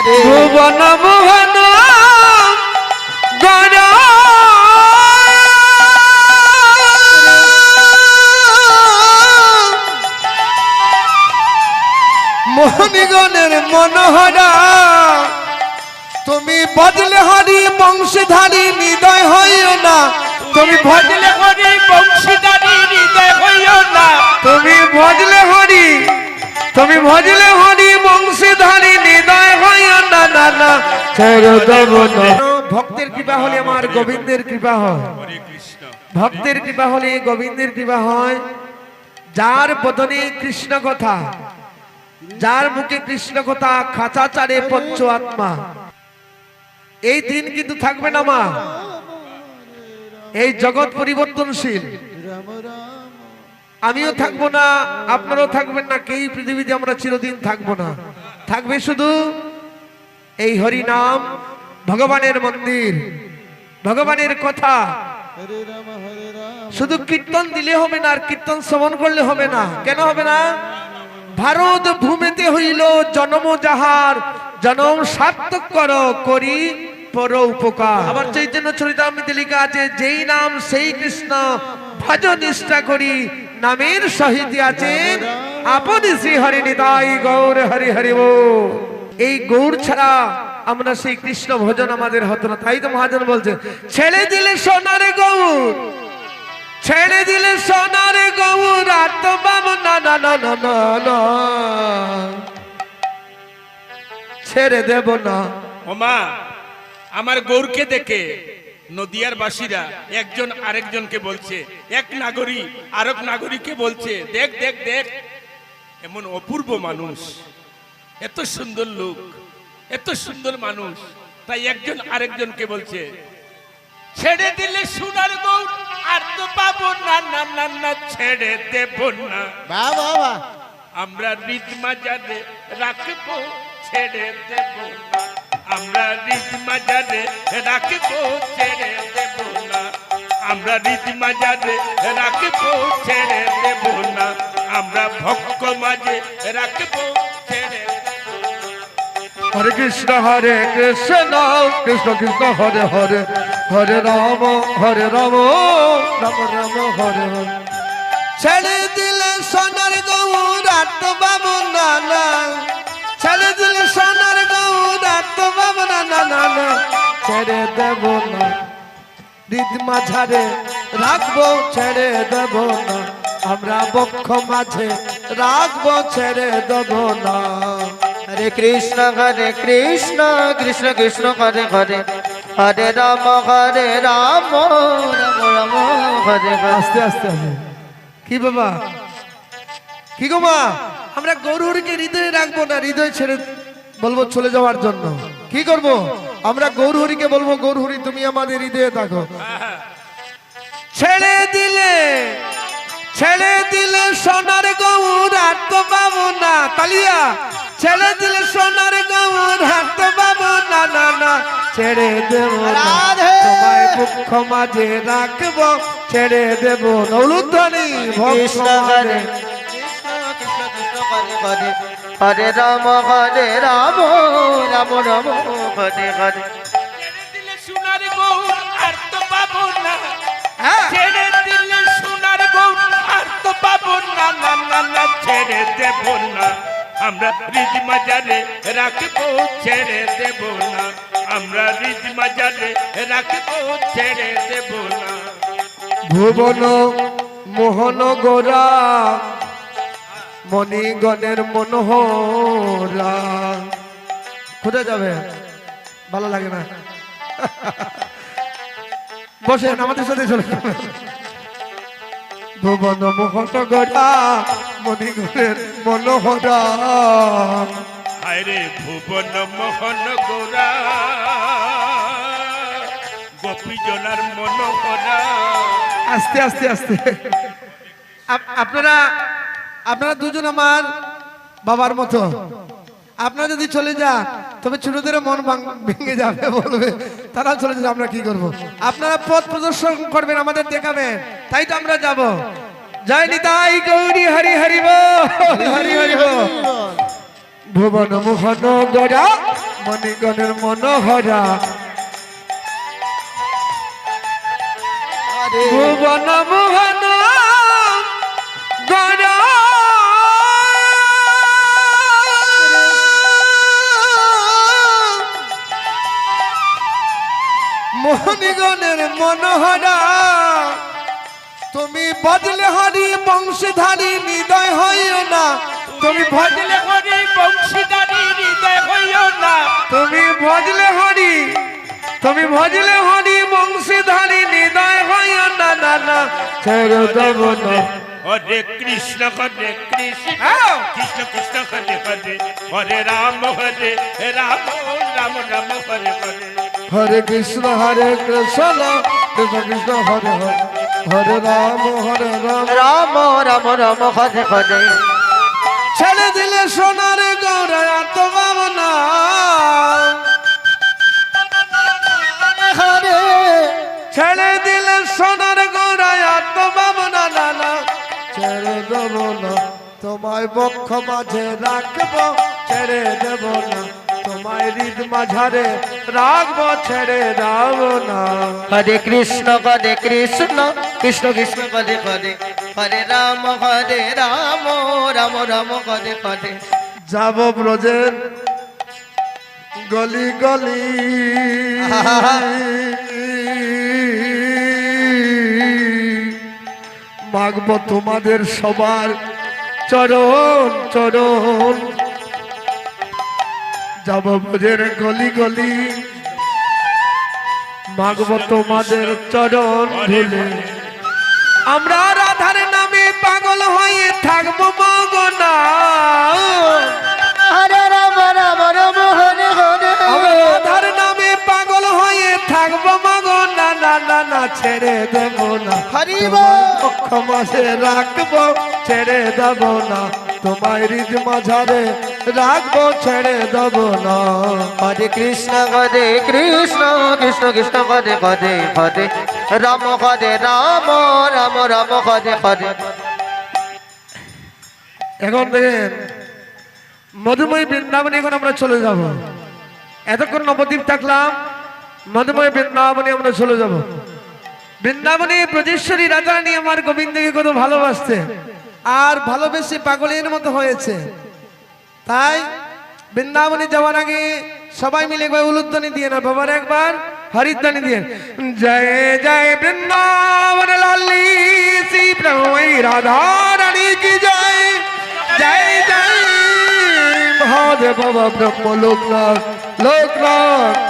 হরে ভুবন মোহন গণ। মোহনীগণের মনোহরা, তুমি বদলে হরি বংশধারী হৃদয় হইও না। তুমি ভজলে হরি বংশধারী হৃদয় হইও না। তুমি ভজলে হরি তুমি ভজলে হরি বংশধারী হৃদয় হইও না না না। ভক্তের কৃপা হলে আমার গোবিন্দের কৃপা হয়। ভক্তের কৃপা হলে গোবিন্দের কৃপা হয়। যার বদনে কৃষ্ণ কথা, যার মুখে কৃষ্ণ কথা খাঁচা চারে পঞ্চ আত্মা। এই দিন কিন্তু থাকবে না মা। এই জগৎ পরিবর্তনশীল। আমিও থাকব না, আপনারাও থাকবেন না কেই পৃথিবীতে আমরা চিরদিন থাকব না। থাকবে শুধু এই হরি নাম ভগবানের মন্দির, ভগবানের কথা। শুধু কীর্তন দিলে হবে না, আর কীর্তন শ্রবণ করলে হবে না। কেন হবে না? ভারত ভূমিতে হইল জনম যাহার, জনম সার্থক কর, করি পর উপকার। আবার চৈতন্য চরিতামৃতে লেখা আছে, যেই নাম সেই কৃষ্ণ, ভজ নিষ্ঠা করি নামের সহিত আছেন। আপনি শ্রী হরি নিতাই গৌর হরি হরি বল। এই গৌর ছাড়া আমরা সেই কৃষ্ণ ভজন আমাদের হতো না। তাই তো মহাজন বলছে, ছেড়ে দিলে সোনারে গৌর, ছেড়ে দিলে সোনার গৌর না না না ছেড়ে দেব না। আমার গৌরকে দেখে নদিয়ার বাসীরা একজন আরেকজনকে বলছে এক নাগরিক আরেক নাগরিককে বলছে দেখ দেখ দেখ এমন অপূর্ব মানুষ এত সুন্দর লোক এত সুন্দর মানুষ। তাই একজন আরেকজনকে বলছে ছেড়ে দিলে সোনার গৌর আর তো পাবো না না না না ছেড়ে দেব না। বাহ আমরা রিজ মাজারে রাখব ছেড়ে দেব না। আমরা রিজ মাজারে রাখব ছেড়ে দেব না। আমরা রিজ মাজারে রাখব ছেড়ে দেব না। আমরা ভক্ত মাঝে রাখব ছেড়ে। হরে কৃষ্ণ হরে কৃষ্ণ কৃষ্ণ কৃষ্ণ হরে হরে হরে রাম হরে রাম রাম রাম হরে হরে ছেড়ে দিলে সোনার গৌর আত্মাম না না ছেড়ে দিলে সোনার আমরা বক্ষ মাঝে ছেড়ে দেব না। হরে কৃষ্ণ হরে কৃষ্ণ কৃষ্ণ কৃষ্ণ, হরে হরে। হরে রাম হরে রাম রাম হরে আস্তে আস্তে কি বাবা? কি গো আমরা গৌরহরিকে হৃদয়ে রাখব না, হৃদয় ছেড়ে বলব চলে যাওয়ার জন্য। কি করব? আমরা গৌরহরিকে বলব গৌরহরি তুমি আমাদের হৃদয়ে থাকো। ছেড়ে দিলে ছেড়ে দিলে সোনার গৌর আর তো পাবো না। তালিয়া ছেড়ে দিলে সোনার গৌর আর তো পাবো না না না। ছেড়ে দেব! তোমায় দুঃখ মাঝে রাখব। ছেড়ে দেব নৌলুধ্বনি কৃষ্ণ হরে কৃষ্ণ কৃষ্ণ কৃষ্ণ হরে রাম হরে রাম রাম রাম হরে হরে। সোনার গৌর আর তো পাবো না। হ্যাঁ। ছেড়ে দিলে সোনার গৌর আর তো পাবো না। না না না ছেড়ে দেব না। আমরা রিজ মাজারে রাখব ছেড়ে দেব না। আমরা রিজ মাজারে রাখব ছেড়ে দেব না। ভুবন মোহন গোরা মণিগণের মনোহরা। কোথায় যাবে? ভালো লাগে না। বসেন আমাদের সাথে চলে। ভুবন মোহন গোরা মণিগণের মনোহরা। আরে ভুবন মোহন গোরা গোপীজনার মনোহরা। আস্তে আস্তে আস্তে। আপ- আপনারা আপনারা দুজন আমার বাবার মতো। আপনারা যদি চলে যান তবে ছোটদের মন ভেঙে যাবে বলবে। তারাও চলে যাবে আমরা কি করব? আপনারা পথ প্রদর্শন করবেন আমাদের দেখাবেন। তাই তো আমরা যাব। জয় নিতাই গৌরী হরি হরি বল। হরি হরি বল। ভুবন মোহন গড়া মণিগণের মনোহরা। হরে ভুবন মোহন গড়া মোহনীগণের মনোহরা। তুমি বদলে হরি বংশধারী হৃদয় হইও না। তুমি ভজলে হরি বংশীদারি হৃদয় হইও না। তুমি ভজলে হরি তুমি ভজলে হরি বংশধারী হৃদয় হইও না না না। ছেড়ে দেব না। হরে কৃষ্ণ হরে কৃষ্ণ। হ্যাঁ। কৃষ্ণ কৃষ্ণ হরে হরে। হরে রাম হরে রাম রাম রাম হরে হরে। হরে কৃষ্ণ হরে কৃষ্ণ কৃষ্ণ কৃষ্ণ হরে হরে হরে রাম হরে রাম। রাম রাম রাম হরে হরে। ছেড়ে দিলে সোনার গৌরা আত্মভাবনা। হরে ছেড়ে দিলে সোনার গৌরা আত্মভাবনা না না। ছেড়ে দেব না তোমায় বক্ষ মাঝে রাখব ছেড়ে দেব না। তোমায় হৃদ মাঝারে রাখব ছেড়ে দাও না। হরে কৃষ্ণ হরে কৃষ্ণ কৃষ্ণ কৃষ্ণ হরে হরে। হরে রাম হরে রাম রাম রাম হরে হরে। যাব ব্রজের গলি গলি। মাগব তোমাদের সবার চরণ চরণ। যাব ব্রজের গলি গলি। মাগব তোমাদের চরণ ধুলে আমরা রাধার নামে পাগল হয়ে থাকব মগনা। রাধার নামে পাগল হয়ে থাকব মগনা। না না না ছেড়ে দেবো না। হরি ক্ষমাসে রাখব ছেড়ে দেবো না। তোমায় হৃদ মাঝারে রাখব, ছেড়ে দেব না। হরে কৃষ্ণ হরে কৃষ্ণ কৃষ্ণ কৃষ্ণ, হরে হরে হরে। রাম হরে, রাম রাম রাম, হরে হরে। এখন দেখেন, মধুময় বৃন্দাবনে এখন আমরা চলে যাব। এতক্ষণ নবদ্বীপ থাকলাম, মধুময় বৃন্দাবনে আমরা চলে যাব। বৃন্দাবনে ব্রজেশ্বরী রাধারানী আমার গোবিন্দকে কত ভালোবাসতে আর ভালোবেসে পাগলের মতো হয়েছে। তাই বৃন্দাবনে যাওয়ার আগে সবাই মিলে একবার উলুদ্দানি দিয়ে না বাবার একবার হরিদ্বানি দিয়ে। জয় জয় বৃন্দাবন লালি, শ্রী রাধা রানী কি জয়? জয় জয় মহাদেব, বাবা ব্রহ্ম লোকনাথ লোকনাথ।